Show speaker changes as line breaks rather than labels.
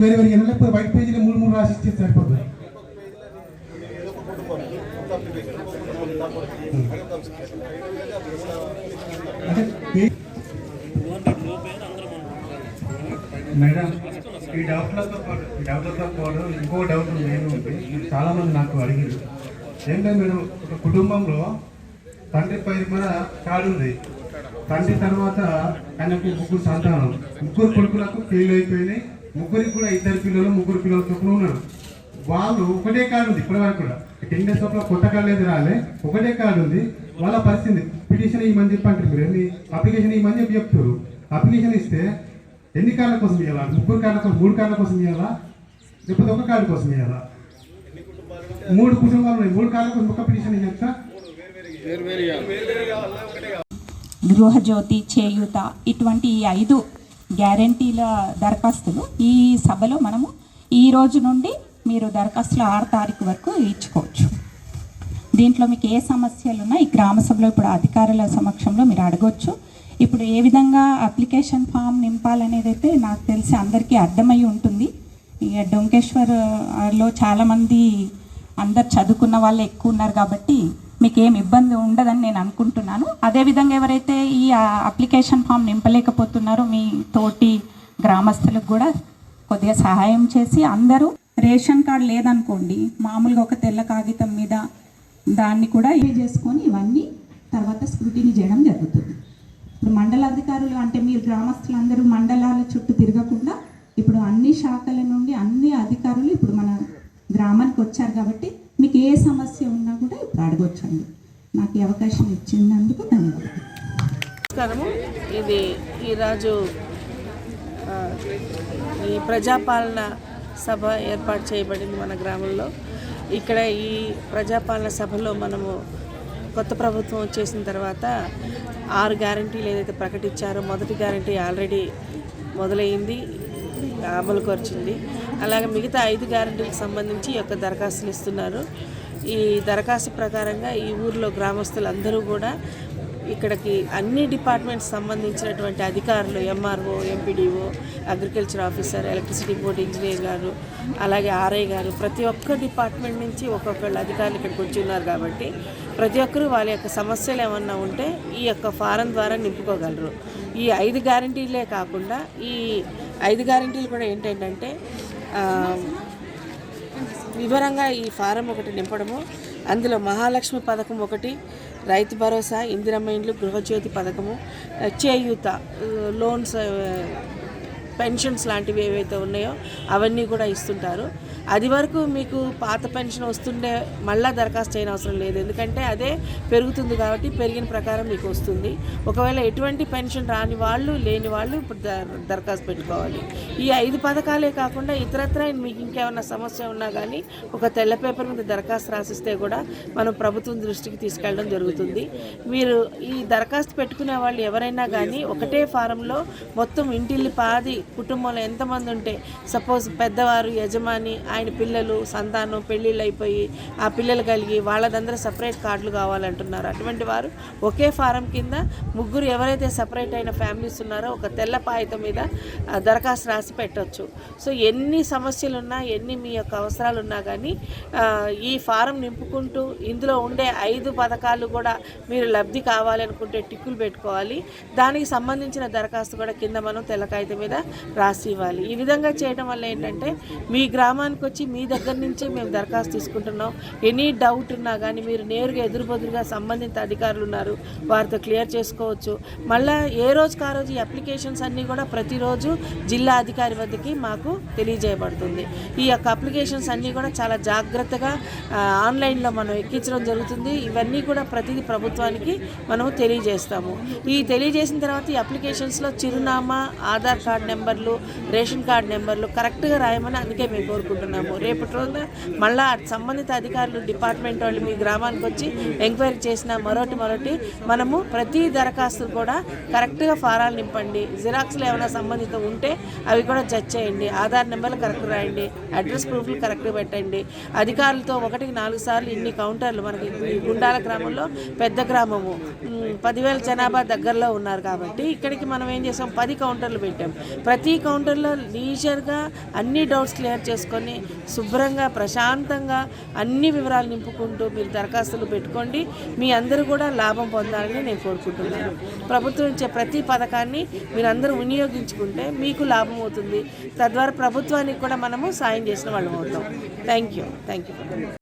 వేరే వేరే లేకపోతే వైట్ పేజీలో మూడు మూడు రాసి ఇస్తే సరిపోతుంది. మేడం ఈ డౌట్లతో పాటు ఈ డౌట్లతో పాటు ఇంకో డౌట్ నేను ఉంది. చాలా మంది నాకు అడిగారు ఏంటంటే మేడం ఒక కుటుంబంలో తండ్రి పైరు మీద కాడుంది ఉంది. తండ్రి తర్వాత ఆయనకు ముగ్గురు సంతానం. ముగ్గురు కొడుకులకు ఫెయిల్ అయిపోయినాయి. ముగ్గురికి కూడా ఇద్దరు పిల్లలు ముగ్గురు పిల్లలు చొప్పున ఉన్నారు. వాళ్ళు ఒకటే కార్డు ఉంది ఇప్పటి వరకు కూడా. టెన్ డేస్ లోపల కొత్త కార్డు లేదు రాలే ఒకటే కార్డు ఉంది. వాళ్ళ పరిస్థితి పిటిషన్ ఇవ్వమని చెప్పి అంటారు మీరు. ఎన్ని అప్లికేషన్ ఇవ్వమని చెప్పి చెప్తారు. అప్లికేషన్ ఇస్తే ఎన్ని కార్డుల కోసం ఇవ్వాలా? ముగ్గురు కార్డుల కోసం మూడు కార్డుల కోసం ఇవ్వాలా? లేకపోతే ఒక కార్డు కోసం ఇవ్వాలా? మూడు కుటుంబాలు ఉన్నాయి. మూడు కార్డుల కోసం ఒక పిటిషన్ ఇవ్వచ్చా
గృహజ్యోతి చేయూత. ఇటువంటి ఈ ఐదు గ్యారంటీల దరఖాస్తులు ఈ సభలో మనము ఈ రోజు నుండి మీరు దరఖాస్తులు ఆరు తారీఖు వరకు ఇచ్చుకోవచ్చు. దీంట్లో మీకు ఏ సమస్యలు ఉన్నా ఈ గ్రామ సభలో ఇప్పుడు అధికారుల సమక్షంలో మీరు అడగొచ్చు. ఇప్పుడు ఏ విధంగా అప్లికేషన్ ఫామ్ నింపాలనేది అయితే నాకు తెలిసి అందరికీ అర్థమై ఉంటుంది. ఇక డొంకేశ్వర్లో చాలామంది అందరు చదువుకున్న వాళ్ళు ఎక్కువ ఉన్నారు కాబట్టి మీకు ఏం ఇబ్బంది ఉండదని నేను అనుకుంటున్నాను. అదేవిధంగా ఎవరైతే ఈ అప్లికేషన్ ఫామ్ నింపలేకపోతున్నారో మీ తోటి గ్రామస్తులకు కూడా కొద్దిగా సహాయం చేసి అందరూ రేషన్ కార్డు లేదనుకోండి మామూలుగా ఒక తెల్ల కాగితం మీద దాన్ని కూడా ఏ చేసుకొని ఇవన్నీ తర్వాత స్క్రూటినీ చేయడం జరుగుతుంది. ఇప్పుడు మండల అధికారులు అంటే మీరు గ్రామస్తులందరూ మండలాల చుట్టూ తిరగకుండా ఇప్పుడు అన్ని శాఖల నుండి అన్ని అధికారులు ఇప్పుడు మన గ్రామానికి వచ్చారు కాబట్టి మీకు ఏ సమస్య ఉన్నా అడగొచ్చండి. నాకు ఈ అవకాశం ఇచ్చినందుకు ధన్యవాదాలు.
నమస్కారము. ఇది ఈరోజు ఈ ప్రజాపాలన సభ ఏర్పాటు చేయబడింది మన గ్రామంలో. ఇక్కడ ఈ ప్రజాపాలన సభలో మనము కొత్త ప్రభుత్వం వచ్చేసిన తర్వాత ఆరు గ్యారంటీలు ఏదైతే ప్రకటించారో మొదటి గ్యారంటీ ఆల్రెడీ మొదలైంది అమలుకొచ్చింది అలాగే మిగతా ఐదు గ్యారంటీలకు సంబంధించి ఈ యొక్క దరఖాస్తులు ఇస్తున్నారు. ఈ దరఖాస్తు ప్రకారంగా ఈ ఊర్లో గ్రామస్తులందరూ కూడా ఇక్కడికి అన్ని డిపార్ట్మెంట్స్ సంబంధించినటువంటి అధికారులు M R O M P D O agriculture officer electricity board engineer గారు అలాగే ఆర్ఐ గారు ప్రతి ఒక్క డిపార్ట్మెంట్ నుంచి ఒక్కొక్కళ్ళు అధికారులు ఇక్కడికి వచ్చి ఉన్నారు కాబట్టి ప్రతి ఒక్కరూ వాళ్ళ యొక్క సమస్యలు ఏమన్నా ఉంటే ఈ యొక్క ఫారం ద్వారా నింపుకోగలరు. ఈ ఐదు గ్యారంటీలే కాకుండా ఈ ఐదు గ్యారంటీలు కూడా ఏంటంటే వివరంగా ఈ ఫారం ఒకటి నింపడము. అందులో మహాలక్ష్మి పథకం ఒకటి రైతు భరోసా ఇందిరమ్మ ఇండ్లు గృహజ్యోతి పథకము చేయూత లోన్స్ పెన్షన్స్ లాంటివి ఏవైతే ఉన్నాయో అవన్నీ కూడా ఇస్తుంటారు. అది వరకు మీకు పాత పెన్షన్ వస్తుండే మళ్ళీ దరఖాస్తు చేయని అవసరం లేదు. ఎందుకంటే అదే పెరుగుతుంది కాబట్టి పెరిగిన ప్రకారం మీకు వస్తుంది. ఒకవేళ ఎటువంటి పెన్షన్ రాని వాళ్ళు లేని వాళ్ళు ఇప్పుడు ద- దరఖాస్తు పెట్టుకోవాలి. ఈ ఐదు పథకాలే కాకుండా ఇతరత్ర మీకు ఇంకేమైనా సమస్య ఉన్నా కానీ ఒక తెల్ల పేపర్ మీద దరఖాస్తు రాసిస్తే కూడా మనం ప్రభుత్వం దృష్టికి తీసుకెళ్ళడం జరుగుతుంది. మీరు ఈ దరఖాస్తు పెట్టుకునే వాళ్ళు ఎవరైనా కానీ ఒకటే ఫారంలో మొత్తం ఇంటిల్లి పాది కుటుంబంలో ఎంతమంది ఉంటే సపోజ్ పెద్దవారు యజమాని ఆయన పిల్లలు సంతానం పెళ్ళిళ్ళు అయిపోయి ఆ పిల్లలు కలిగి వాళ్ళదందరూ సపరేట్ కార్డులు కావాలంటున్నారు. అటువంటి వారు ఒకే ఫారం కింద ముగ్గురు ఎవరైతే సపరేట్ అయిన ఫ్యామిలీస్ ఉన్నారో ఒక తెల్ల పాయితం మీద దరఖాస్తు రాసి పెట్టవచ్చు సో ఎన్ని సమస్యలు ఉన్నా ఎన్ని మీ యొక్క అవసరాలు ఉన్నా కానీ ఈ ఫారం నింపుకుంటూ ఇందులో ఉండే ఐదు పథకాలు కూడా మీరు లబ్ధి కావాలనుకుంటే టిక్కులు పెట్టుకోవాలి. దానికి సంబంధించిన దరఖాస్తు కూడా కింద మనం తెల్ల కాగితం మీద రాసి ఇవ్వాలి ఈ విధంగా చేయడం వల్ల ఏంటంటే మీ గ్రామానికి వచ్చి మీ దగ్గర నుంచే మేము దరఖాస్తు తీసుకుంటున్నాం. ఎనీ డౌట్ ఉన్నా కానీ మీరు నేరుగా ఎదురుబదురుగా సంబంధిత అధికారులు ఉన్నారు వారితో క్లియర్ చేసుకోవచ్చు. మళ్ళీ ఏ రోజుకి ఆ రోజు ఈ అప్లికేషన్స్ అన్నీ కూడా ప్రతిరోజు జిల్లా అధికారి వద్దకి మాకు తెలియజేయబడుతుంది. ఈ యొక్క అప్లికేషన్స్ అన్నీ కూడా చాలా జాగ్రత్తగా ఆన్లైన్లో మనం ఎక్కించడం జరుగుతుంది. ఇవన్నీ కూడా ప్రతిదీ ప్రభుత్వానికి మనము తెలియజేస్తాము. ఈ తెలియజేసిన తర్వాత ఈ అప్లికేషన్స్లో చిరునామా ఆధార్ కార్డ్ నెంబర్లు రేషన్ కార్డు నెంబర్లు కరెక్ట్గా రాయమని అందుకే మేము కోరుకుంటున్నాము. రేపటి రోజున మళ్ళా సంబంధిత అధికారులు డిపార్ట్మెంట్ వాళ్ళు మీ గ్రామానికి వచ్చి ఎంక్వైరీ చేసిన మరొకటి మరొకటి మనము ప్రతి దరఖాస్తు కూడా కరెక్ట్గా ఫారాలు నింపండి. జిరాక్స్లు ఏమైనా సంబంధిత ఉంటే అవి కూడా జడ్జ్ చేయండి. ఆధార్ నెంబర్లు కరెక్ట్ రాయండి. అడ్రస్ ప్రూఫ్లు కరెక్ట్గా పెట్టండి. అధికారులతో ఒకటికి నాలుగు సార్లు ఇన్ని కౌంటర్లు మనకి ఈ గుండాల గ్రామంలో పెద్ద గ్రామము. పదివేల జనాభా దగ్గరలో ఉన్నారు కాబట్టి ఇక్కడికి మనం ఏం చేసాం? పది కౌంటర్లు పెట్టాం. ప్రతి కౌంటర్లో లీజర్గా అన్ని డౌట్స్ క్లియర్ చేసుకొని శుభ్రంగా ప్రశాంతంగా అన్ని వివరాలు నింపుకుంటూ మీరు దరఖాస్తులు పెట్టుకోండి. మీ అందరూ కూడా లాభం పొందాలని నేను కోరుకుంటున్నాను. ప్రభుత్వం ఇచ్చే ప్రతి పథకాన్ని మీరందరూ వినియోగించుకుంటే మీకు లాభం అవుతుంది. తద్వారా ప్రభుత్వానికి కూడా మనము సాయం చేసిన వాళ్ళం అవుతాం. Thank you thank you